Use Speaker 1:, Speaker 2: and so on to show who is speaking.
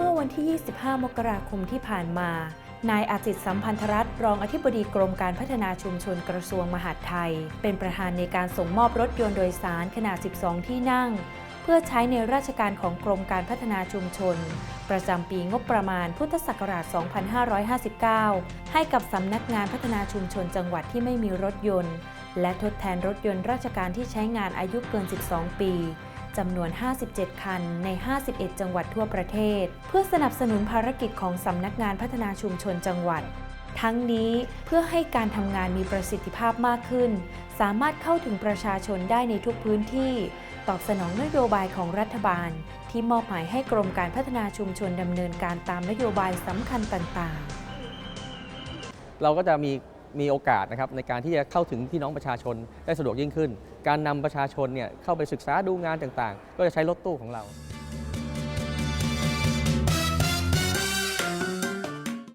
Speaker 1: เมื่อวันที่ 25 มกราคมที่ผ่านมา นายอาจิตสัมพันธรัตน์รองอธิบดีกรมการพัฒนาชุมชนกระทรวงมหาดไทย เป็นประธานในการส่งมอบรถยนต์โดยสารขนาด 12 ที่นั่ง เพื่อใช้ในราชการของกรมการพัฒนาชุมชน ประจำปีงบประมาณพุทธศักราช 2559 ให้กับสำนักงานพัฒนาชุมชนจังหวัดที่ไม่มีรถยนต์ และทดแทนรถยนต์ราชการที่ใช้งานอายุเกิน 12 ปี จำนวน 57 คันใน 51 จังหวัดทั่วประเทศ เพื่อสนับสนุนภารกิจของสำนักงานพัฒนาชุมชนจังหวัด ทั้งนี้เพื่อให้การทำงานมีประสิทธิภาพมากขึ้น สามารถเข้าถึงประชาชนได้ในทุกพื้นที่ ตอบสนองนโยบายของรัฐบาล ที่มอบหมายให้กรมการพัฒนาชุมชนดำเนินการตามนโยบายสำคัญต่างๆ
Speaker 2: เราก็จะมี มีโอกาสนะครับในการที่จะเข้าถึงพี่น้องประชาชนได้สะดวกยิ่งขึ้น การนำประชาชนเนี่ยเข้าไปศึกษาดูงานต่างๆ ก็จะใช้รถตู้ของเรา